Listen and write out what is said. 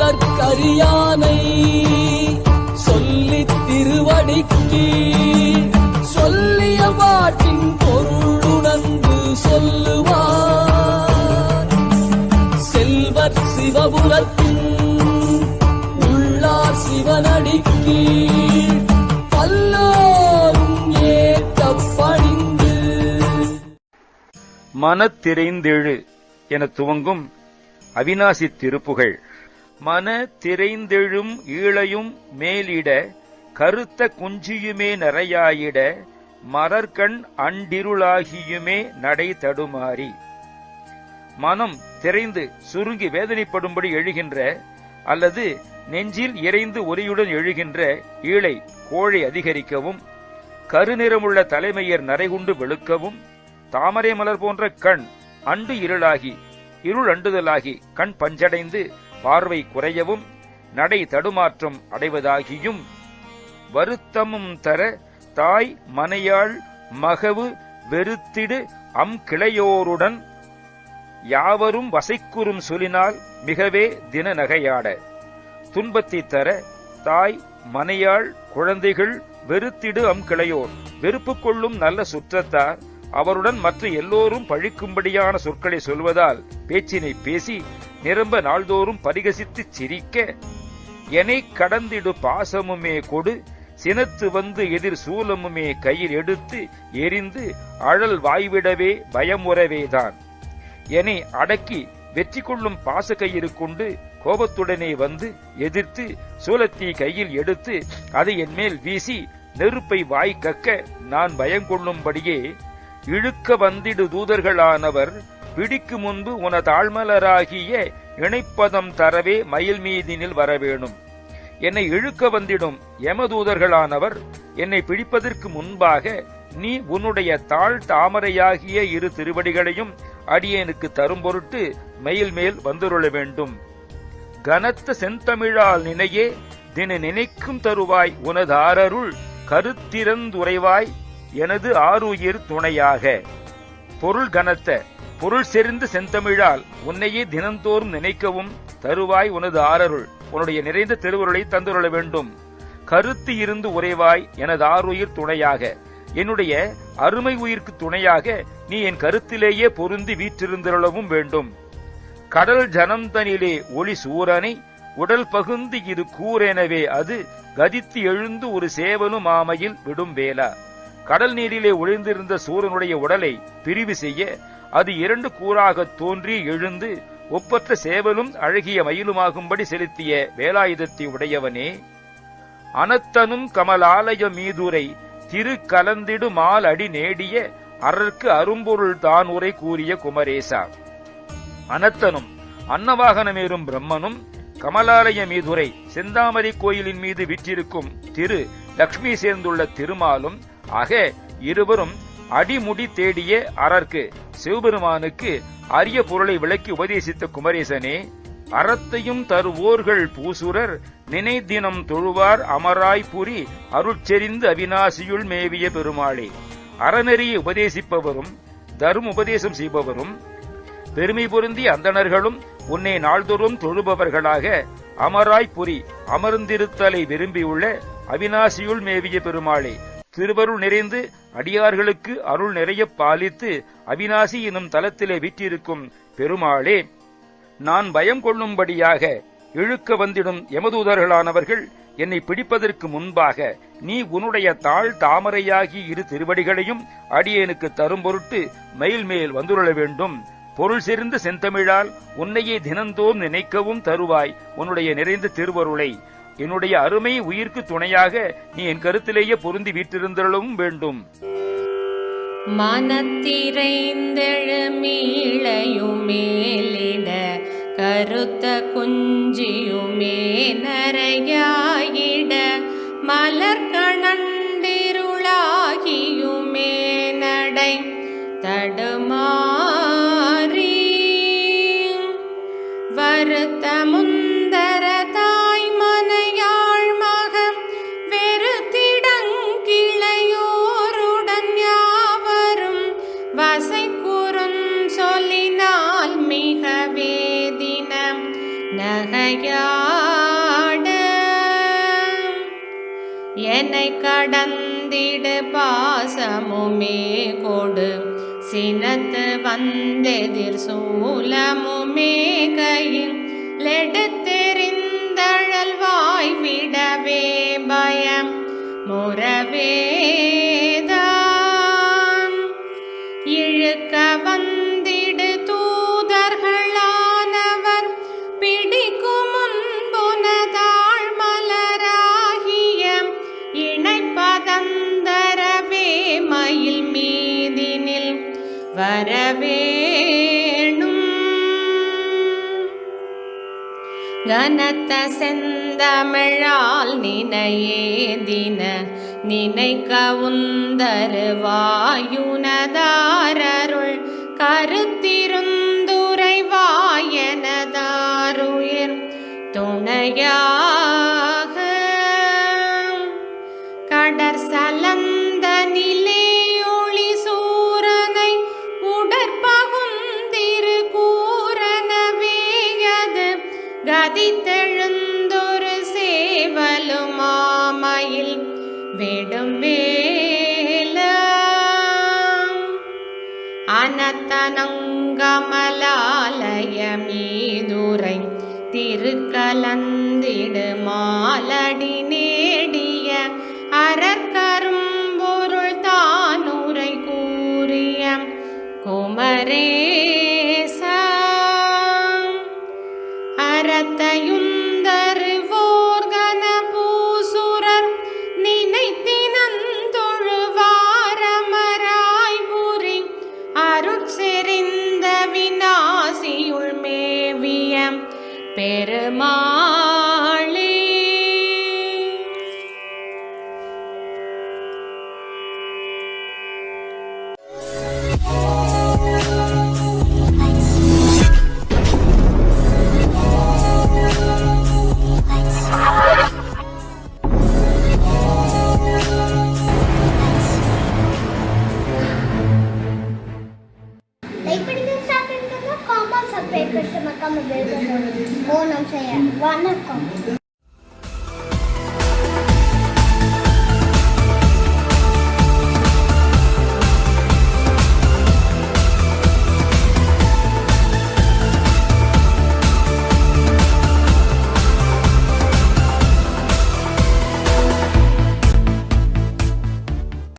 சொல்லற்கரியானை சொல்லித் திருவடிக்கு சொல்லிய பாட்டின் பொருளுணர்ந்து சொல்லுவார். செல்வர் சிவபுரத்தின் உள்ளார் சிவனடிக்கு மனத்திரைந்தெழு என துவங்கும் அவிநாசி திருப்புகழ் மன திரைந்தெழும் ஈழையும் மேலிட கருத்த குஞ்சியுமே நிறையாயிட மலர்கண் அண்டிருளாகியுமே நடை தடுமாறி. மனம் திரைந்து சுருங்கி வேதனைப்படும்படி எழுகின்ற அல்லது நெஞ்சில் இறைந்து ஒலியுடன் எழுகின்ற ஈழை கோழை அதிகரிக்கவும் கருநிறமுள்ள தலைமையர் நரைகுண்டு வெளுக்கவும் தாமரை மலர் போன்ற கண் அண்டு இருளாகி இருள் அண்டுதலாகி கண் பஞ்சடைந்து பார்வை குறையவும் நடை தடுமாற்றம் அடைவதாகியும் வருத்தமும் தர தாய் மனையாள் மகவு வெறுத்திடு அம் கிளையோருடன் யாவரும் வசைக்குறும் சொலினால் மிகவே தின நகையாட. துன்பத்தை தர தாய் மனையாள் குழந்தைகள் வெறுத்திடு அம் கிளையோர் வெறுப்பு கொள்ளும் நல்ல சுற்றத்தார் அவருடன் மற்ற எல்லோரும் பழிக்கும்படியான சொற்களை சொல்வதால் பேச்சினை பேசி நிரம்ப நாள்தோறும் பரிகசித்து சிரிக்க எனை கடந்திடு பாசமுமே கொடு சினத்து வந்து எதிர் சூலமுமே கையில் எடுத்து எரிந்து அழல் வாய்விடவே பயமுறவேதான் என்னை அடக்கி வெற்றி கொள்ளும் பாச கயிறு கொண்டு கோபத்துடனே வந்து எதிர்த்து சூலத்தை கையில் எடுத்து அதை என்மேல் வீசி நெருப்பை வாய் கக்க நான் பயங்கொள்ளும்படியே இழுக்க வந்திடு தூதர்களானவர் பிடிக்கு முன்பு உன தாழ்மலராகிய இணைப்பதம் தரவே மயில் மீதினில் வரவேணும். என்னை இழுக்க வந்திடும் யமதூதர்களானவர் என்னை பிடிப்பதற்கு முன்பாக நீ உன்னுடைய தாழ் தாமரையாகிய இரு திருவடிகளையும் அடியேனுக்கு தரும் பொருட்டு மயில் மேல் வந்துருள வேண்டும். கனத்த செந்தமிழால் நினையே தின நினைக்கும் தருவாய் உனதாரருள் கருத்திறந்துரைவாய் எனது ஆருயிர் துணையாக. பொருள் கனத்த பொருள் செறிந்து செந்தமிழால் உன்னையே தினந்தோறும் நினைக்கவும் தருவாய் உனது ஆரருள் உன்னுடைய நிறைந்த திருவுருளை தந்துருள வேண்டும். கருத்து இருந்து உறைவாய் எனது ஆருயிர் துணையாக. என்னுடைய அருமை உயிர்க்கு துணையாக நீ என் கருத்திலேயே பொருந்தி வீற்றிருந்திருளவும் வேண்டும். கடல் ஜனந்தனிலே ஒளி சூரனை உடல் பகுந்து இரு கூரெனவே அது கதித்து எழுந்து ஒரு சேவலும் ஆமையில் விடும் வேலா கடல் நீரிலே ஒளிந்திருந்த சூரனுடைய உடலை பிரிவு செய்ய அது இரண்டு கூறாகத் தோன்றி எழுந்து ஒப்பற்ற சேவலும் அழகிய மயிலுமாகும்படி செலுத்திய வேலாயுதத்தை உடையவனே. அனத்தனும் கமலாலய மீதுரை திரு கலந்திடு மால் அடி நேடிய அரற்கு அரும்பொருள் தான் உரை கூறிய குமரேசா. அனத்தனும் அன்னவாகனமேறும் பிரம்மனும் கமலாலய மீதுரை செந்தாமரை கோயிலின் மீது விற்றிருக்கும் திரு லக்ஷ்மி சேர்ந்துள்ள திருமாலும் ஆக இருவரும் அடிமுடி தேடிய அரற்கு சிவபெருமானுக்கு அரிய பொருளை விளக்கி உபதேசித்த குமரேசனே அறத்தையும் தருவோர்கள் பூசுரர் நினைதினம் தொழுவார் அமராய்புரி அருட்செறிந்து அவிநாசியுள் மேவிய பெருமாளே. அறநெறியை உபதேசிப்பவரும் தரும் உபதேசம் செய்பவரும் பெருமை பொருந்தி அந்தணர்களும் உன்னை நாள்தோறும் தொழுபவர்களாக அமராய்புரி அமர்ந்திருத்தலை விரும்பியுள்ள அவிநாசியுள் மேவிய பெருமாளே. திருவருள் நிறைந்து அடியார்களுக்கு அருள் நிறைய பாலித்து அவிநாசி எனும் தலத்திலே விற்றிருக்கும் பெருமாளே நான் பயம் கொள்ளும்படியாக இழுக்க வந்திடும் எமதூதர்களானவர்கள் என்னை பிடிப்பதற்கு முன்பாக நீ உன்னுடைய தாழ் தாமரையாகி இரு திருவடிகளையும் அடியேனுக்கு தரும் பொருட்டு மயில் மேல் வந்துருள வேண்டும். பொருள் செறிந்து செந்தமிழால் உன்னையே தினந்தோம் நினைக்கவும் தருவாய் உன்னுடைய நிறைந்த திருவருளை. என்னுடைய அருமை உயிர்க்கு துணையாக நீ என் கருத்திலேயே பொருந்தி வீற்றிருந்தளவும் வேண்டும். மனத்திரைந்தெழுமீழையுமேலிட கருத்த குஞ்சியுமே நரையாயிட மலர்கண என்னை கடந்திடு பாசமுமே கொடு. சினத்து வந்தெதிர் சூலமுமே கையில். லெடுத்தெறிந்தழல் வாய்விடவே பயம். முறவே வரவேணும். கனத்த செந்தமிழால் நினையே தின நினைக்க உந்தரு வாயுனதாரருள் கருத்திருந்துரை வாயனதாருயிர் துணையாக. கடற் சலந்த கதித்தெழுந்தொரு சேவலுமாமையில் விடும் வேல அனத்தனங்கமலாலய மீதுரை திருக்கலந்திடுமா வணக்கம்